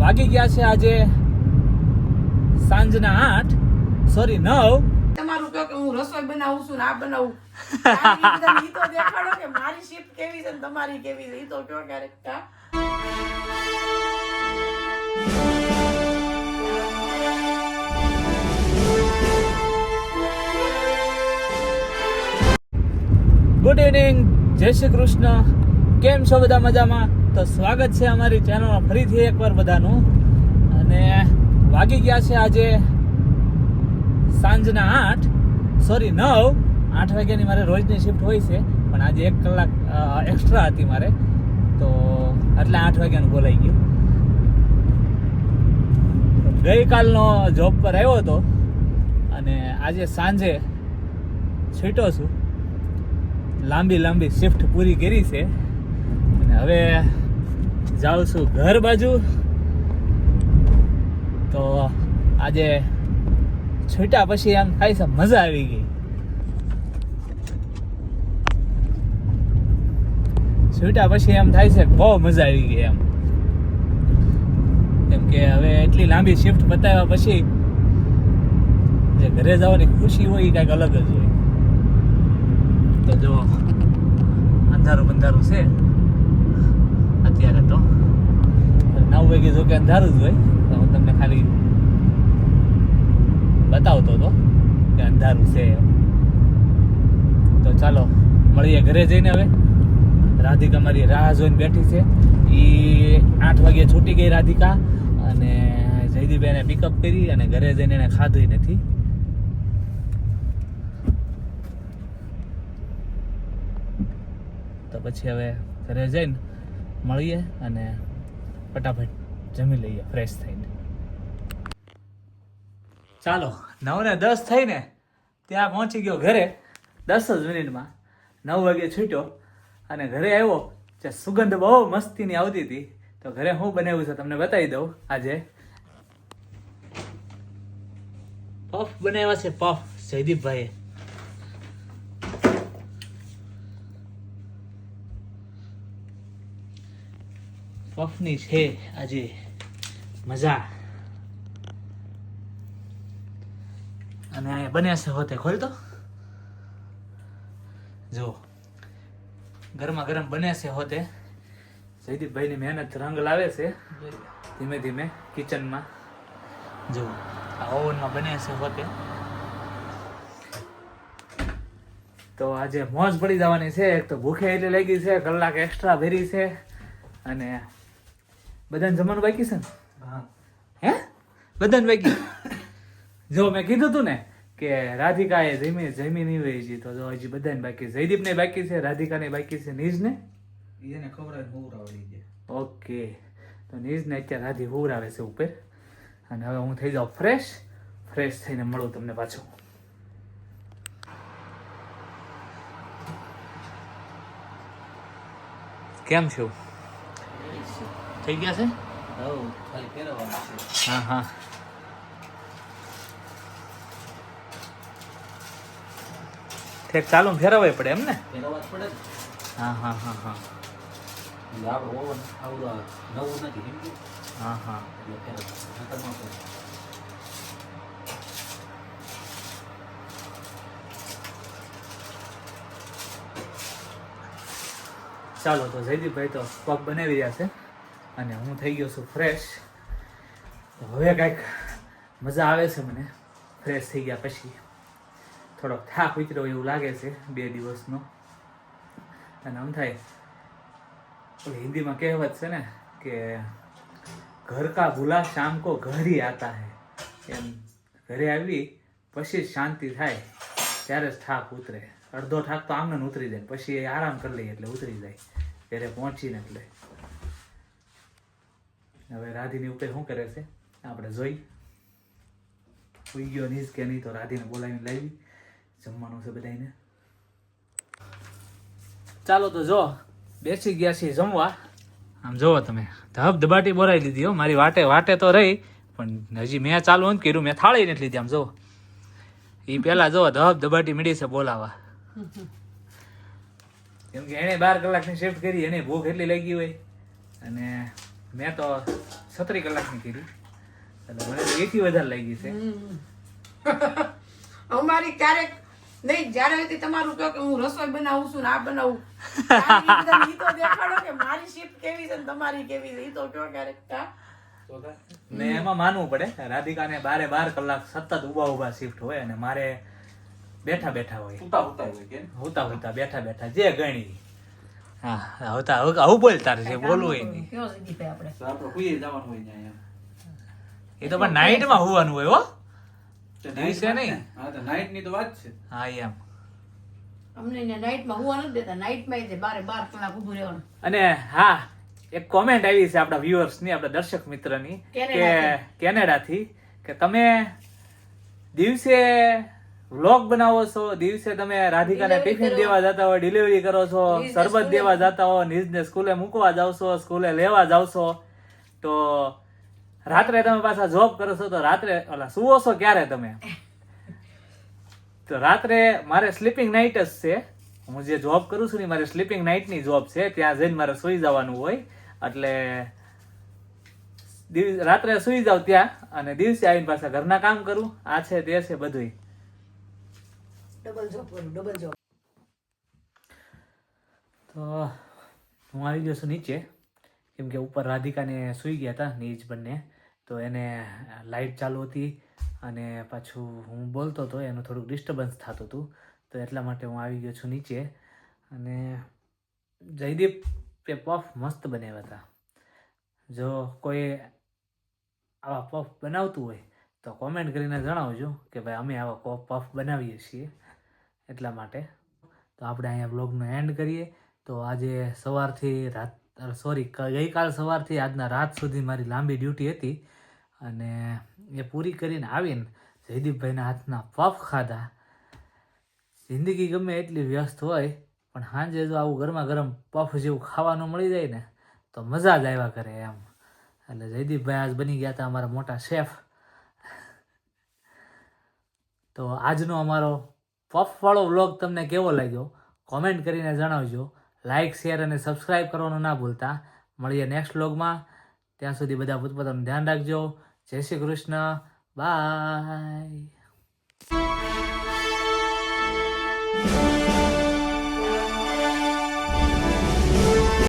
વાગી ગયા છે આજે સાંજના આઠ. સોરી નવ. તમારું કહો કે હું રસોઈ બનાવું છું ને આ બનાવું. ઈ તો દેખાડો કે મારી શિફ્ટ કેવી છે ને તમારી કેવી છે? ઈ તો કયો ક્યારેક ગુડ ઇવનિંગ જય શ્રી કૃષ્ણ. કેમ છો બધા મજામાં? તો સ્વાગત છે અમારી ચેનલમાં ફરીથી એકવાર બધાનું. અને વાગી ગયા છે આજે સાંજના આઠ. સોરી નવ. આઠ વાગ્યાની મારે રોજની શિફ્ટ હોય છે, પણ આજે એક કલાક એક્સ્ટ્રા હતી મારે. તો એટલે આઠ વાગ્યાનું બોલાઈ ગયું. ગઈકાલનો જોબ પર આવ્યો હતો, અને આજે સાંજે છૂટ્યો છું. લાંબી લાંબી શિફ્ટ પૂરી કરી છે. હવે જાઉં છું ઘર બાજુ. તો આજે છૂટ્યા પછી આમ થાય છે, મજા આવી ગઈ. છૂટ્યા પછી એમ થાય છે, બહુ મજા આવી ગઈ એમ. કેમ કે હવે એટલી લાંબી શિફ્ટ બતાવ્યા પછી જે ઘરે જવાની ખુશી હોય એ કાંઈક અલગ જ હોય. તો જો અંધારું બંધારું છે અત્યારે તો વાગે જો કે અંધારું જ હોય, તો હું તમને ખાલી બતાવતો હતો કે અંધારું છે. તો ચાલો, મળીએ ઘરે જઈને હવે. રાધિકા મારી રાહ જોઈને બેઠી છે. એ આઠ વાગે છૂટી ગઈ રાધિકા અને જયદીપભાઈને પિકઅપ કરી અને ઘરે જઈને એને ખાધું નથી. તો પછી હવે ઘરે જઈને મળીએ અને ફટાફટ જમી લઈએ ફ્રેશ થઈને. ચાલો નવ ને દસ થઈને ત્યાં પહોંચી ગયો ઘરે. દસ જ મિનિટમાં નવ વાગે છૂટ્યો અને ઘરે આવ્યો જે સુગંધ બહુ મસ્તીની આવતી હતી. તો ઘરે હું બનાવ્યું છે તમને બતાવી દઉં આજે. પફ બનાવ્યા છે પફ, જયદીપભાઈએ. પફની છે આજે. મજા. અને અહીંયા બન્યા છે હોતે. ખોલ તો. જો ગરમા ગરમ બન્યા છે હોતે. જયદીપભાઈની મહેનત રંગ લાવે છે. ધીમે ધીમે કિચનમાં. જો આ ઓવનમાં બન્યા છે હોતે. તો આજે મોજ પડી જવાની છે. એક તો ભૂખે એટલે લાગી છે, કલાક એક્સ્ટ્રા ભરી છે. અને બધાને જમવાનું બાકી છે ને? હે? બધાને બાકી જો મેં કીધું તું ને કે રાધિકાએ જમી જમી નહીં હોય હજી તો જો હજી બધાને બાકી જયદીપ જયદીપને બાકી છે રાધિકાને બાકી છે નીજને? એને ખબર જ ઓકે. તો નીજને અત્યારે રાધી હુરાવે છે ઉપર. અને હવે હું થઈ જાઉં ફ્રેશ. ફ્રેશ થઈને મળું તમને પાછું. કેમ છો. થઈ ગયા છે? હવ ખાલી ફેરવવાનું હા હા. ઠેક ચાલુ ફેરવાય પડે એમ ને? પડે હા હા હા હા. નવું નથી? હા હા. ચાલો તો જયદીપભાઈ તો પગ બનાવી રહ્યા છે. અને હું થઈ ગયો છું ફ્રેશ તો હવે કાંઈક મજા આવે છે મને. ફ્રેશ થઈ ગયા પછી. થોડોક થાક ઉતર્યો એવું લાગે છે બે દિવસનો. અને આમ થાય હિન્દીમાં કહેવત છે ને કે ઘર કા ભૂલા શામ કો ઘર ही આતા હે. એમ ઘરે આવી, પછી શાંતિ થાય, ત્યારે જ થાક ઉતરે. અડધો થાક તો આમને ઉતરી જાય. પછી એ આરામ કરી લઈએ એટલે ઉતરી જાય. ઘરે પહોંચીને એટલે. હવે રાધીની ઉપર શું કરે છે? આપણે જોઈ. સુઈ ગયો નીસ કે નહીં તો રાધીને બોલાવીને લાવી. જમવાનું છે બધાને ચાલો તો જો, બેસી ગયા છીએ જમવા. આમ જોવો તમે, ધબ ધબાટી બોલાવી લીધી હો. મારી વાટે વાટે તો રહી, પણ હજી મેં ચાલુ નથી કર્યું. મેં થાળી નથી લીધી, આમ જોવો. એ પહેલાં જુઓ ધબ ધબાટી મળી છે બોલાવા. કેમ કે એણે બાર કલાકની શિફ્ટ કરી, એને ભૂખ એટલી લાગી હોય. અને મેં તો સત્તરી કલાકની કીધી એટલે મને તો એથી વધારે લાગી છે. અમારી ક્યારેક નહીં જ્યારે હોય તમારું કહો કે હું રસોઈ બનાવું છું ને આ બનાવું. ઈ તો દેખાડો કે મારી શિફ્ટ કેવી છે ને તમારી કેવી છે? ઈ તો કયો ક્યારેક કા ને એમાં માનવું પડે. રાધિકાને બારે બાર કલાક સતત ઊભા ઊભા શિફ્ટ હોય અને મારે બેઠા બેઠા હોય. હોતા હોતા બેઠા બેઠા જે ગણી. હા હવે આવું બોલ તારે છે બોલવું એ નહીં કયો જયદીપભાઈ આપણે? આપણે કુઈએ જવાનું હોય ત્યાં એ તો પણ નાઇટમાં હોવાનું હોય હો. તો દિવસે નહીં. હા તો ની તો વાત છે. હા એમ. અમને નાઇટમાં હુવા નથી દેતા. નાઇટમાં તે બારે બાર કલાક ઊભું રહેવાનું. અને હા એક કોમેન્ટ આવી છે આપણા viewers ની આપણા દર્શક મિત્રની કે કેનેડાથી. કેનેડાથી કે તમે દિવસે વ્લોગ બનાવો છો? દિવસે તમે રાધિકાને ટિફિન દેવા જતા હોય ડિલિવરી કરો છો શરબત દેવા જતા હો નિજને સ્કૂલે મૂકવા જાવ છો સ્કૂલે લેવા જાવ છો. તો રાત્રે તમે પાછા જોબ કરો છો તો રાત્રે ઓલા સુવો છો ક્યારે તમે? તો રાત્રે મારે સ્લીપિંગ નાઇટ જ છે. હું જે જોબ કરું છું ને મારે સ્લીપિંગ નાઇટની જોબ છે. ત્યાં જઈને મારે સુઈ જવાનું હોય. એટલે રાત્રે સુઈ જાવ ત્યાં અને દિવસે આવીને પાછા ઘરના કામ કરું. આ છે તે છે બધુંય. ડબલ જોબ કરું ડબલ જોબ તો હું આવી ગયો છું નીચે. કેમ કે ઉપર રાધિકાને સૂઈ ગયા હતા, નીચ બંને. તો એને લાઇટ ચાલુ હતી અને પાછું હું બોલતો હતો, એનું થોડુંક ડિસ્ટર્બન્સ થતું હતું. તો એટલા માટે હું આવી ગયો છું નીચે. અને જયદીપ એ પફ મસ્ત બનાવ્યા હતા. જો કોઈ આવા પફ બનાવતું હોય, તો કોમેન્ટ કરીને જણાવજો કે ભાઈ અમે આવા પફ બનાવીએ છીએ. એટલા માટે. તો આપણે અહીંયા બ્લોગનો એન્ડ કરીએ. તો આજે સવારથી રાત સોરી ગઈકાલ સવારથી આજના રાત સુધી મારી લાંબી ડ્યુટી હતી. અને એ પૂરી કરીને આવીને જયદીપભાઈના હાથના પફ ખાધા. જિંદગી ગમે એટલી વ્યસ્ત હોય, પણ સાંજે જો આવું ગરમા ગરમ પફ જેવું ખાવાનું મળી જાય ને, તો મજા જ આવ્યા કરે એમ. એટલે જયદીપભાઈ આજ બની ગયા હતા અમારા મોટા શેફ તો આજનો અમારો પફવાળો વ્લોગ તમને કેવો લાગ્યો? કોમેન્ટ કરીને જણાવજો. લાઇક શેર અને સબસ્ક્રાઈબ કરવાનું ના ભૂલતા. મળીએ નેક્સ્ટ વ્લોગમાં. ત્યાં સુધી બધા પોતપોતાનું ધ્યાન રાખજો. જય શ્રી કૃષ્ણ. બાય